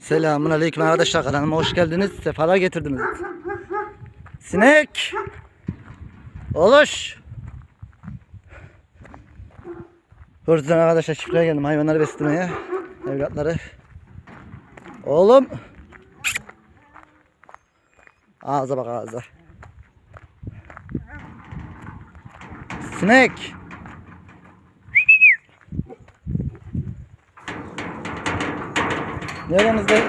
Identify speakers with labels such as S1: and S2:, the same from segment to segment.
S1: Selamun aleyküm arkadaşlar kanalıma hoş geldiniz. Sefalar getirdiniz. Sinek. Oluş. Buradan arkadaşlar çiftliğe geldim hayvanları beslemeye. Evlatları. Oğlum. Ağza bak ağza. Sinek. Nerenizde?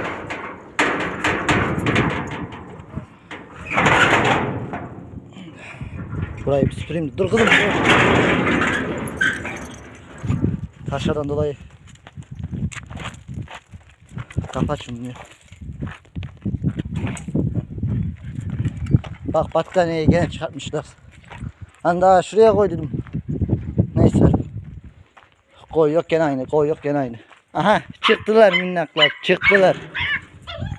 S1: Burayı bir süpüreyim. Dur kızım. Taşlardan dolayı. Kapat şunu. Bak battaniyeyi gene çıkartmışlar. Hani daha şuraya koy dedim. Neyse. Koy yok gene aynı. Koy yok gene aynı. Aha çıktılar minnaklar. Çıktılar.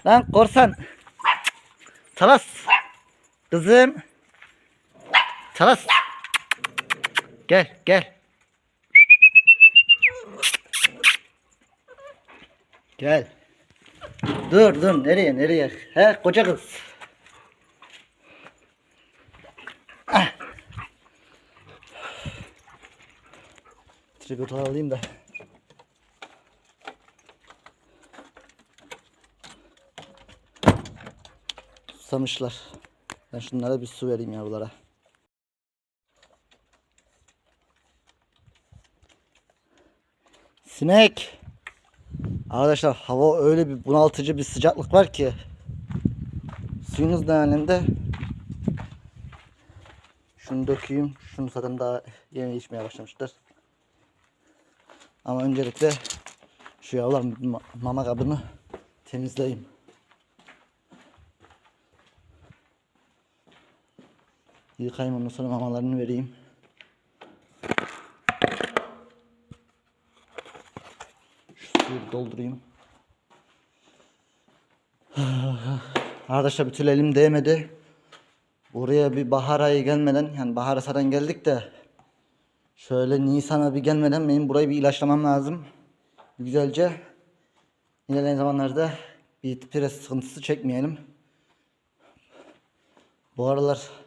S1: Lan korsan. Talas. Kızım. Talas. Gel gel. Gel. Dur dur nereye nereye? He koca kız. Ah. Tripodu alayım da. Susamışlar. Ben şunlara bir su vereyim yavrulara. Sinek. Arkadaşlar hava öyle bir bunaltıcı bir sıcaklık var ki. Suyunuz da halinde. Şunu dökeyim. Şunu zaten daha yeni içmeye başlamışlar. Ama öncelikle şu yavruların ma- mama kabını temizleyeyim. Yıkayayım ondan sonra mamalarını vereyim. Şu suyu doldurayım. Arkadaşlar türlü elim değmedi. Buraya bir bahar ayı gelmeden yani bahar saran geldik de şöyle Nisan'a bir gelmeden benim burayı bir ilaçlamam lazım. Güzelce ilerleyen zamanlarda bir pres sıkıntısı çekmeyelim. Bu aralar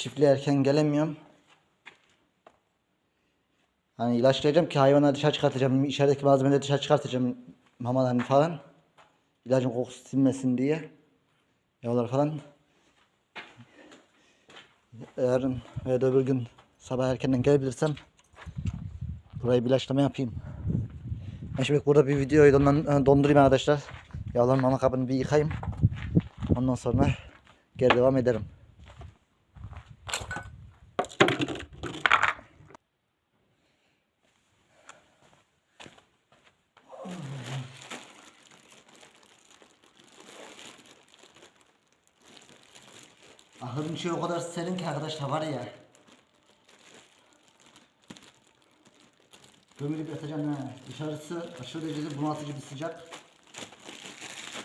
S1: çiftliğe erken gelemiyorum. Hani ilaçlayacağım ki hayvanları dışarı çıkartacağım. içerideki malzemeleri dışarı çıkartacağım. Mamalarını falan. İlacın kokusu sinmesin diye. Yavrular falan. Yarın veya öbür gün sabah erkenden gelebilirsem burayı bir ilaçlama yapayım. Ben şimdi burada bir videoyu dondan- dondurayım arkadaşlar. Yavruların mama kabını bir yıkayayım. Ondan sonra geri devam ederim. Ahırın içi o kadar serin ki arkadaşlar var ya. Gömülüp yatacağım ha. Dışarısı aşırı derecede bunaltıcı bir sıcak.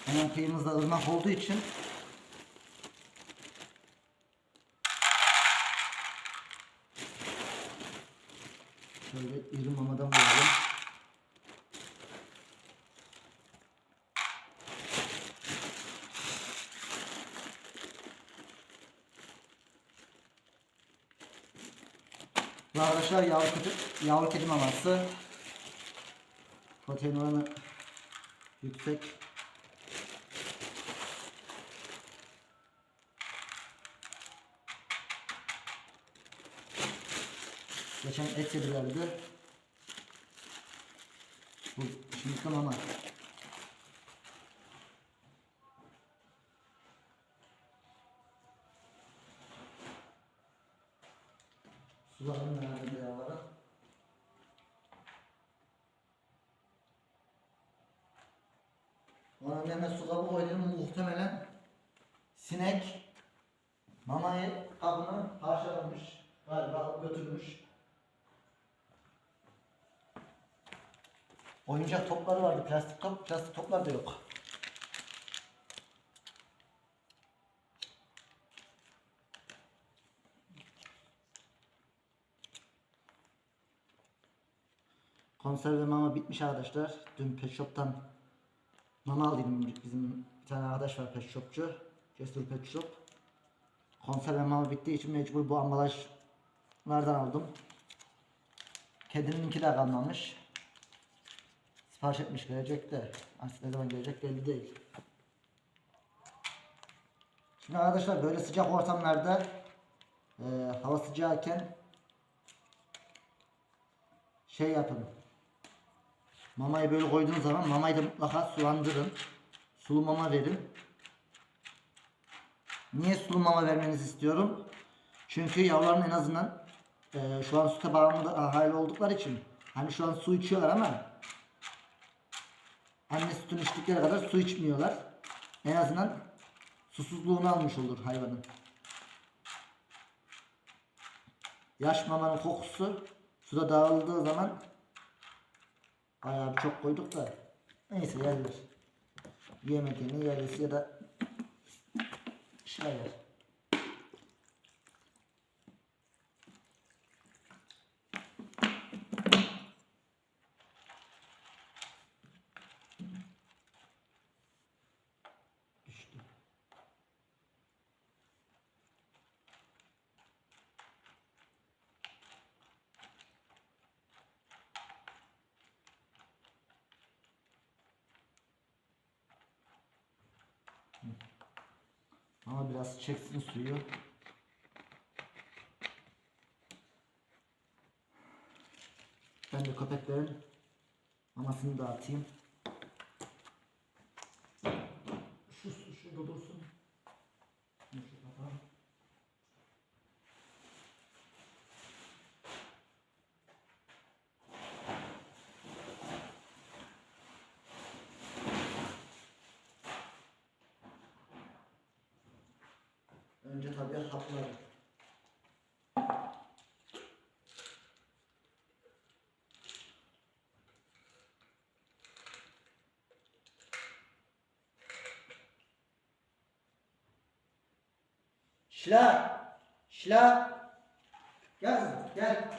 S1: Hemen kıyımızda ırmak olduğu için Şöyle iri mamadan koyalım. Bu arkadaşlar yavru kedi, yavru kedi maması. Protein oranı yüksek. Geçen et yedilerdi. Bu şimdi mama. Sularını verdim yavrulara. Ona hemen su kabı koydum muhtemelen sinek mamayı kabını parçalamış galiba götürmüş. Oyuncak topları vardı plastik top plastik toplar da yok. Konserve mama bitmiş arkadaşlar. Dün pet shop'tan Mama aldıydım bizim bir tane arkadaş var pet shopçu. Cesur pet shop. Konserve mama bittiği için mecbur bu ambalajlardan aldım. Kedininki de kalmamış. Sipariş etmiş gelecek de. Aslında ne zaman gelecek belli değil. Şimdi arkadaşlar böyle sıcak ortamlarda e, hava sıcağıken şey yapın. Mamayı böyle koyduğunuz zaman mamayı da mutlaka sulandırın. Sulu mama verin. Niye sulu mama vermenizi istiyorum? Çünkü yavruların en azından e, şu an süte bağımlı da hali oldukları için hani şu an su içiyorlar ama anne sütünü içtikleri kadar su içmiyorlar. En azından susuzluğunu almış olur hayvanın. Yaş mamanın kokusu suda dağıldığı zaman bayağı çok koyduk da neyse yerler. Yemediğini yerlisi ya da şey. Ama biraz çeksin suyu. Ben de köpeklerin mamasını dağıtayım. Şu su şurada dursun. Şunu şu kapatalım. Önce tabii hapları. Şila! Şila! Gel. Gel.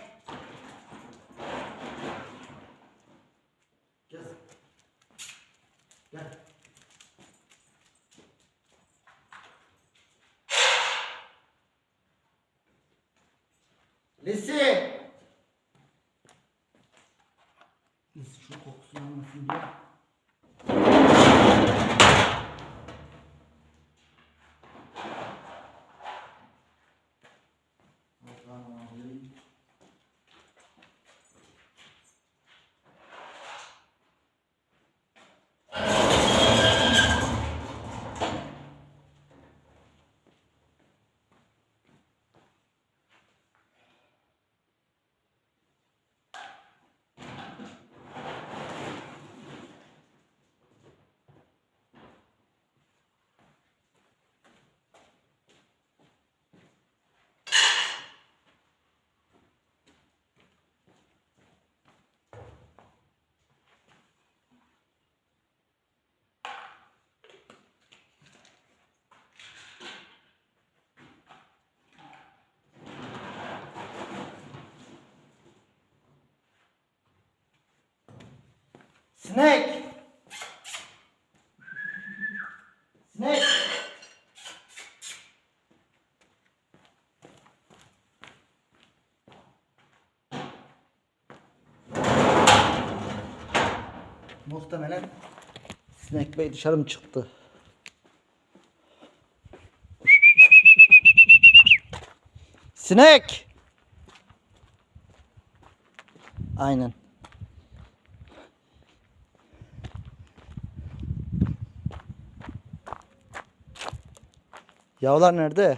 S1: 啊，我。Snake! Snake! Muhtemelen Snake Bey dışarı mı çıktı? Snake! Aynen. Yavrular nerede?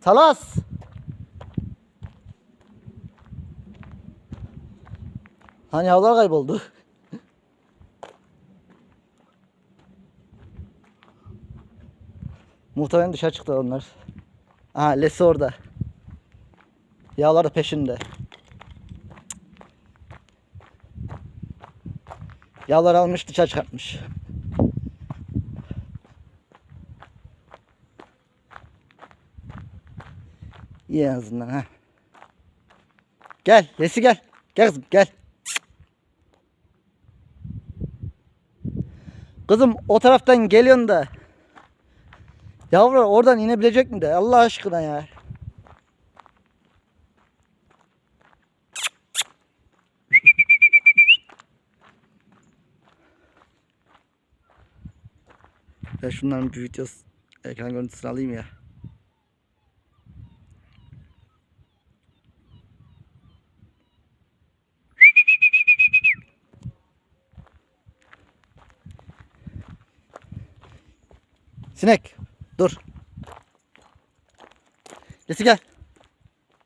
S1: Talas. Hani yavrular kayboldu. Muhtemelen dışarı çıktı onlar. Aha Lesi orada. Yağlar da peşinde. Yağlar almış dışarı çıkartmış. İyi en azından ha. Gel Lesi gel. Gel kızım gel. Kızım o taraftan geliyorsun da. Yavru oradan inebilecek mi de Allah aşkına ya. Ben şunların bir videosu ekran görüntüsünü alayım ya. Sinek dur. Lesi gel.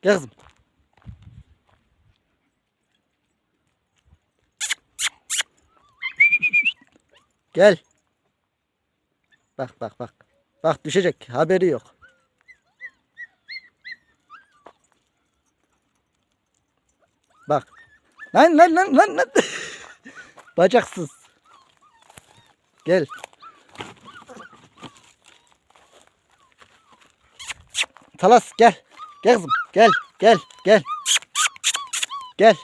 S1: Gel kızım. Gel. Bak bak bak. Bak düşecek. Haberi yok. Bak. Lan lan lan lan lan. Bacaksız. Gel. Talas gel. Gel kızım. Gel. Gel. Gel. Gel.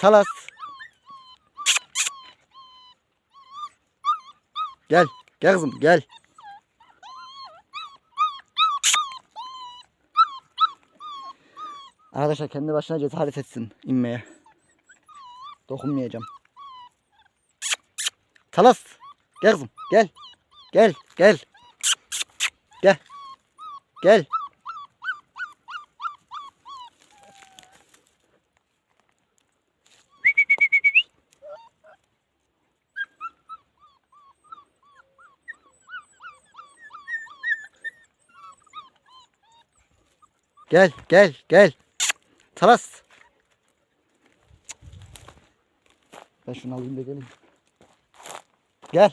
S1: Talas. Gel. Gel kızım gel. Arkadaşlar kendi başına cesaret etsin inmeye. Dokunmayacağım. Talas. Gel kızım gel. Gel gel. Gel. Gel. Gel gel gel. Taras. Ben şunu alayım da gelin. Gel.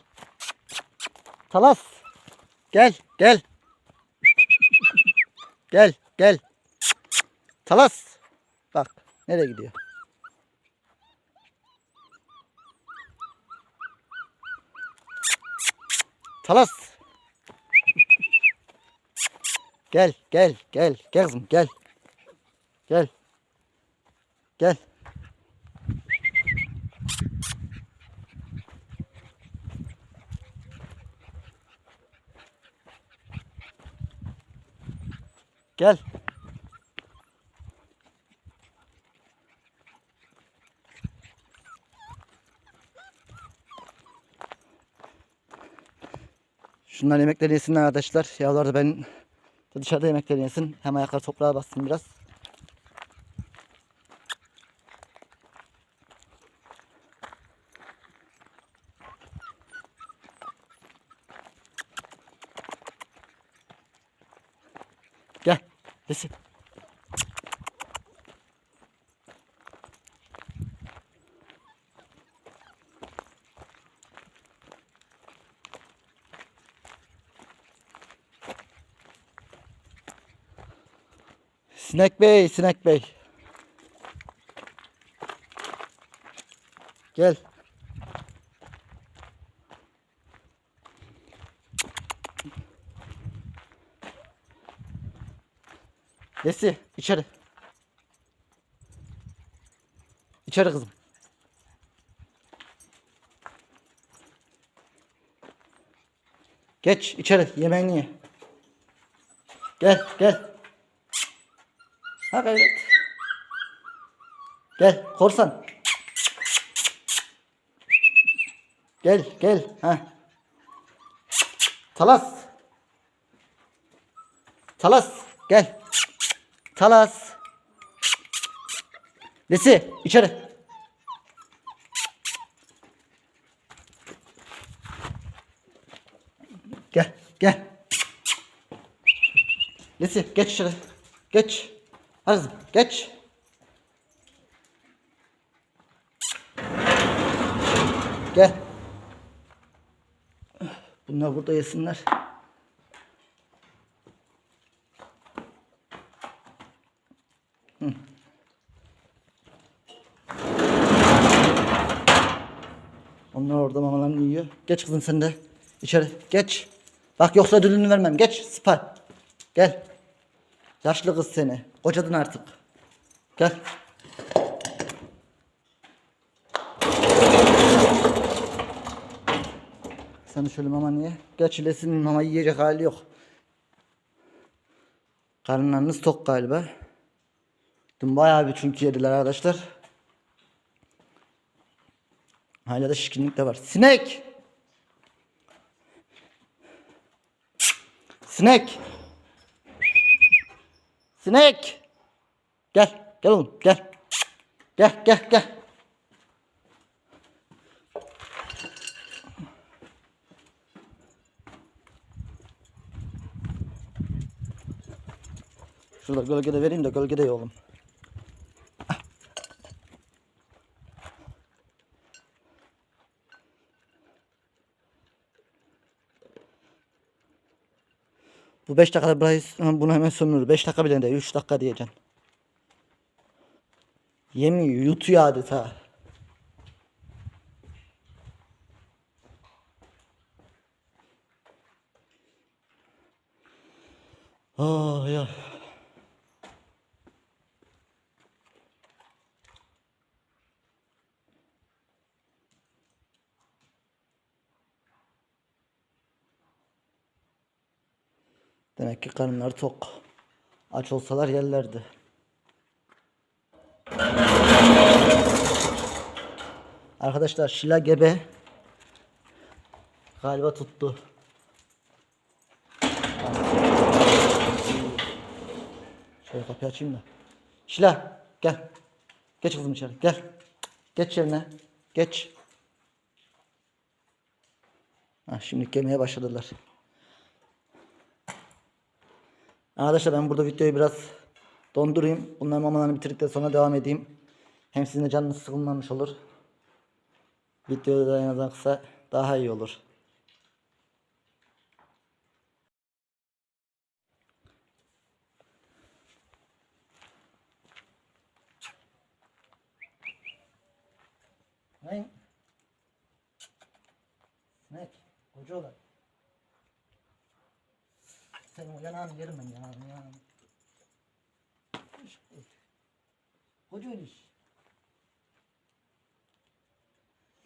S1: Talas. Gel gel. Gel gel. Talas. Bak nereye gidiyor? Talas. Gel gel gel gel kızım gel. Gel. Gel. Gel. Şunlar yemekleri yesinler arkadaşlar. Yavrular da ben dışarıda yemekleri yesin. Hem ayaklar toprağa bassın biraz. Gel. Yesin. Sinek Bey, Sinek Bey. Gel. Nesi? içeri. İçeri kızım. Geç içeri yemeğini ye. Gel gel. Ha gayret. Gel korsan. Gel gel. Ha. Talas. Talas gel. Talas. Nesi içeri. Gel gel. Nesi geç içeri. Geç. Hadi kızım, geç. Gel. Bunlar burada yesinler. Hı. Onlar orada mamalarını yiyor. Geç kızım sen de. İçeri. Geç. Bak yoksa ödülünü vermem. Geç. Spar. Gel. Yaşlı kız seni. Kocadın artık. Gel. Sen şöyle mama niye? Gerçi Lesin'in mama yiyecek hali yok. Karınlarınız tok galiba. Dün bayağı bir çünkü yediler arkadaşlar. Hala da şişkinlik de var. Sinek! Sinek! Sinek! Gel, gel oğlum, gel. Gel, gel, gel. Şurada gölgede vereyim de gölgede oğlum. Bu 5 dakikada burayı bunu hemen sömürür. 5 dakika bile değil 3 dakika diyeceksin. Yemiyor yutuyor adeta. Oh ya. Demek ki karınları tok. Aç olsalar yerlerdi. Arkadaşlar Şila gebe. Galiba tuttu. Şöyle kapıyı açayım da. Şila gel. Geç kızım içeri gel. Geç yerine. Geç. Ha, şimdi yemeye başladılar. Arkadaşlar ben burada videoyu biraz dondurayım. Bunların mamalarını bitirdikten sonra devam edeyim. Hem sizin de canınız sıkılmamış olur. Videoda en azından kısa daha iyi olur. Ne? Sinek. Koca olan. Sen o yanağını yerim ben yanağını yanağını. Koca iş.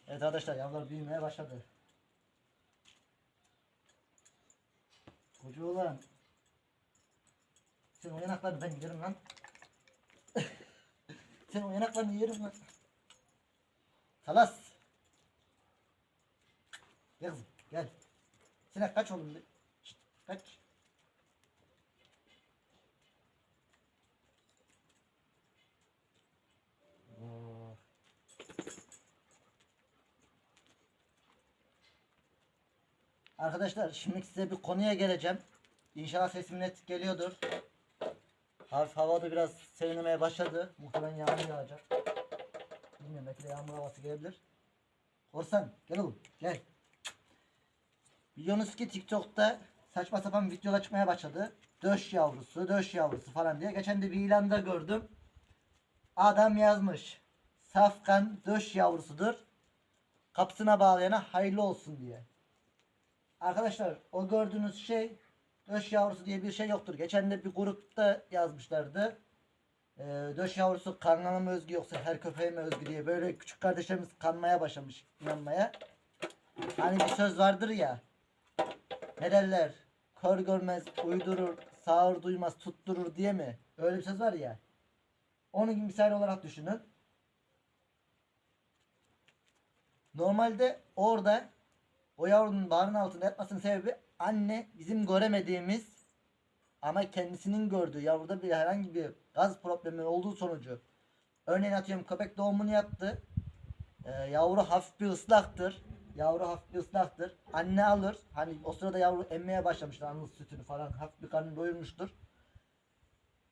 S1: Evet arkadaşlar yavrular büyümeye başladı. Koca olan. Sen o yanaklarını ben yerim lan. Sen o yanaklarını yerim lan. Talas. Gel kızım gel. Sinek kaç oğlum. Şşt, kaç. Arkadaşlar şimdi size bir konuya geleceğim. İnşallah sesim net geliyordur. Hafif havada biraz serinlemeye başladı. Muhtemelen yağmur yağacak. Bilmiyorum belki de yağmur havası gelebilir. Korsan gel oğlum gel. Biliyorsunuz ki TikTok'ta saçma sapan videolar çıkmaya başladı. Döş yavrusu, döş yavrusu falan diye. Geçen de bir ilanda gördüm. Adam yazmış. Safkan döş yavrusudur. Kapısına bağlayana hayırlı olsun diye. Arkadaşlar o gördüğünüz şey döş yavrusu diye bir şey yoktur. Geçen de bir grupta yazmışlardı. Ee, döş yavrusu kanına mı özgü yoksa her köpeğe mi özgü diye böyle küçük kardeşlerimiz kanmaya başlamış inanmaya. Hani bir söz vardır ya. Ne? Kör görmez, uydurur, sağır duymaz, tutturur diye mi? Öyle bir söz var ya. Onun gibi misal olarak düşünün. Normalde orada o yavrunun bağrının altında yatmasının sebebi anne bizim göremediğimiz ama kendisinin gördüğü yavruda bir herhangi bir gaz problemi olduğu sonucu örneğin atıyorum köpek doğumunu yaptı. Ee, yavru hafif bir ıslaktır. Yavru hafif bir ıslaktır. Anne alır. Hani o sırada yavru emmeye başlamıştır anne sütünü falan. Hafif bir karnını doyurmuştur.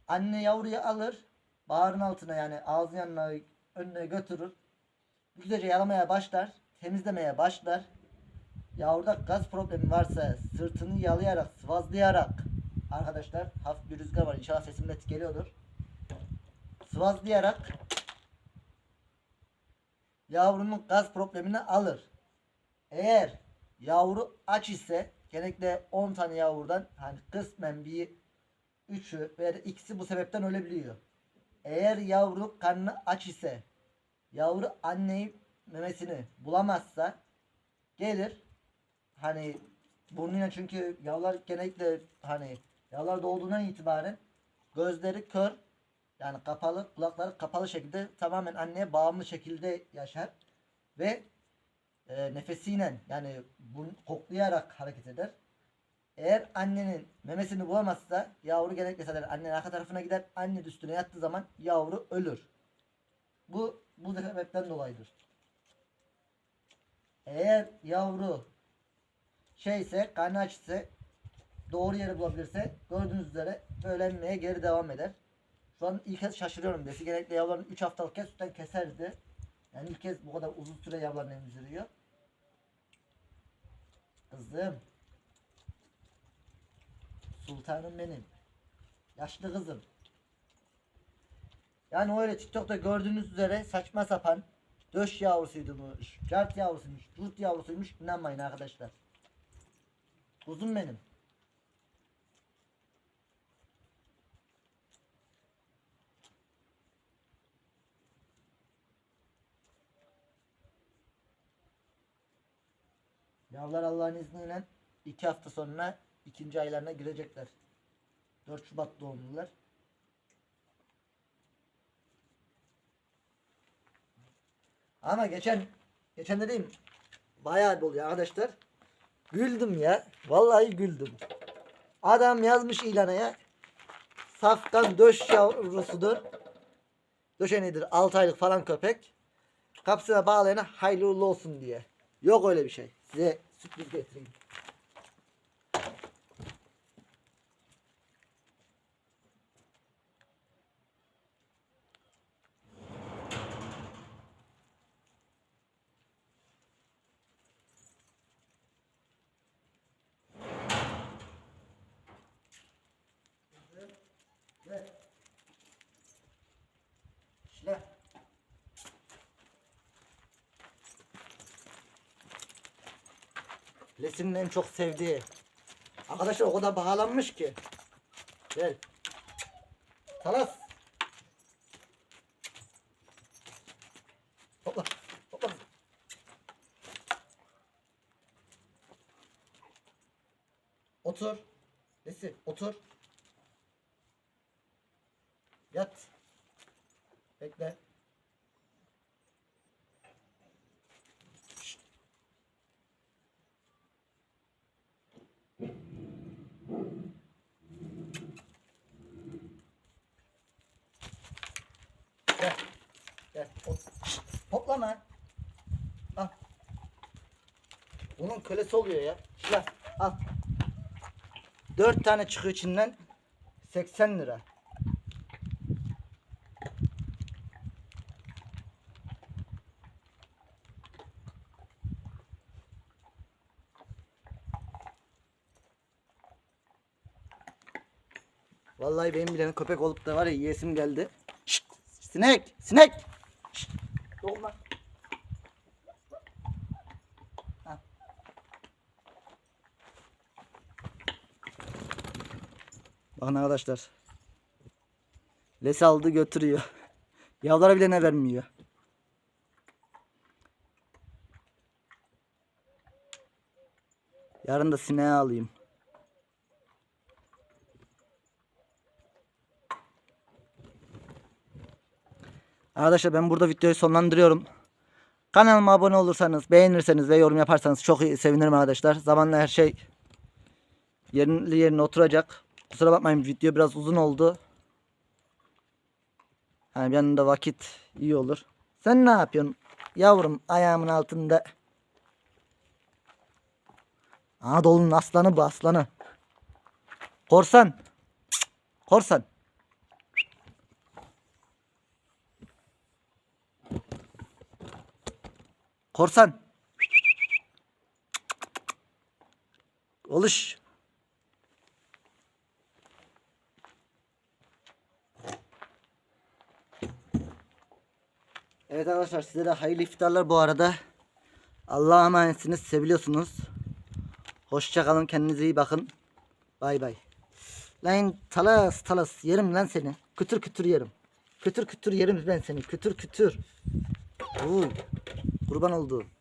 S1: Anne yavruyu alır. Bağrın altına yani ağzın yanına önüne götürür. Güzelce yalamaya başlar. Temizlemeye başlar. Yavruda gaz problemi varsa sırtını yalayarak, sıvazlayarak arkadaşlar hafif bir rüzgar var. İnşallah sesim net geliyordur. Sıvazlayarak yavrunun gaz problemini alır. Eğer yavru aç ise genellikle 10 tane yavrudan hani kısmen bir üçü veya da ikisi bu sebepten ölebiliyor. Eğer yavru karnı aç ise yavru anneyi memesini bulamazsa gelir hani burnuyla çünkü yavrular genellikle hani yavrular doğduğundan itibaren gözleri kör yani kapalı kulakları kapalı şekilde tamamen anneye bağımlı şekilde yaşar ve e, nefesiyle yani burun koklayarak hareket eder. Eğer annenin memesini bulamazsa yavru genellikle zaten annenin arka tarafına gider. Anne üstüne yattığı zaman yavru ölür. Bu bu sebepten dolayıdır. Eğer yavru şeyse aç ise doğru yeri bulabilirse gördüğünüz üzere böyle emmeye geri devam eder. Şu an ilk kez şaşırıyorum. Besi genellikle yavruların 3 haftalık kez sütten keserdi. Yani ilk kez bu kadar uzun süre yavruların emziriyor. Kızım. Sultanım benim. Yaşlı kızım. Yani öyle TikTok'ta gördüğünüz üzere saçma sapan döş yavrusuymuş, cart yavrusuymuş, curt yavrusuymuş inanmayın arkadaşlar. Kuzum benim. Yavrular Allah'ın izniyle iki hafta sonra ikinci aylarına girecekler. 4 Şubat doğumlular. Ama geçen geçen dediğim bayağı bir oluyor arkadaşlar. Güldüm ya. Vallahi güldüm. Adam yazmış ilana ya. Safkan döş yavrusudur. Döşenidir 6 aylık falan köpek. Kapısına bağlayana hayırlı olsun diye. Yok öyle bir şey. Size sürpriz getireyim. Lesin'in en çok sevdiği. Arkadaşlar o kadar bağlanmış ki. Gel. Talas. Hopla. Hopla. Otur. Lesi otur. Yat. Bekle. Şşt. Gel. Gel. Hop. Şşt. Hoplama. Al. Bunun kölesi oluyor ya. Şila. Al. Dört tane çıkıyor içinden. 80 lira. Vallahi benim bile köpek olup da var ya yiyesim geldi. Şşt, sinek, sinek. Doğma. Bakın arkadaşlar. Les aldı götürüyor. Yavrulara bile ne vermiyor. Yarın da sineği alayım. Arkadaşlar ben burada videoyu sonlandırıyorum. Kanalıma abone olursanız, beğenirseniz ve yorum yaparsanız çok iyi sevinirim arkadaşlar. Zamanla her şey yerli yerine oturacak. Kusura bakmayın video biraz uzun oldu. Hani yanında vakit iyi olur. Sen ne yapıyorsun? Yavrum ayağımın altında. Anadolu'nun aslanı bu aslanı. Korsan. Korsan. Korsan. Oluş. Evet arkadaşlar size de hayırlı iftarlar bu arada. Allah'a emanetsiniz. Seviliyorsunuz. Hoşça kalın. Kendinize iyi bakın. Bay bay. Lan talas talas yerim lan seni. Kütür kütür yerim. Kütür kütür yerim ben seni. Kütür kütür. Uy. Kurban oldu.